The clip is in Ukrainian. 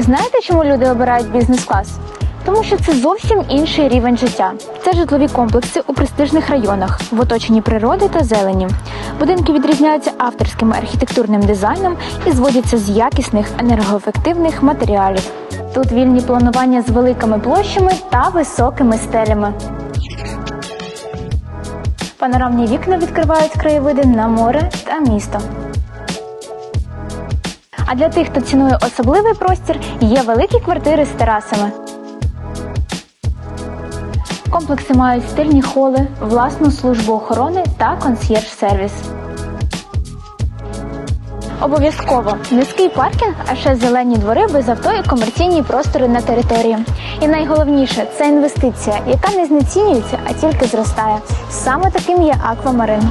Знаєте, чому люди обирають бізнес-клас? Тому що це зовсім інший рівень життя. Це житлові комплекси у престижних районах, в оточенні природи та зелені. Будинки відрізняються авторським архітектурним дизайном і зводяться з якісних енергоефективних матеріалів. Тут вільні планування з великими площами та високими стелями. Панорамні вікна відкривають краєвиди на море та місто. А для тих, хто цінує особливий простір, є великі квартири з терасами. Комплекси мають стильні холи, власну службу охорони та консьєрж-сервіс. Обов'язково низький паркінг, а ще зелені двори без авто і комерційні простори на території. І найголовніше це інвестиція, яка не знецінюється, а тільки зростає. Саме таким є Аквамарин.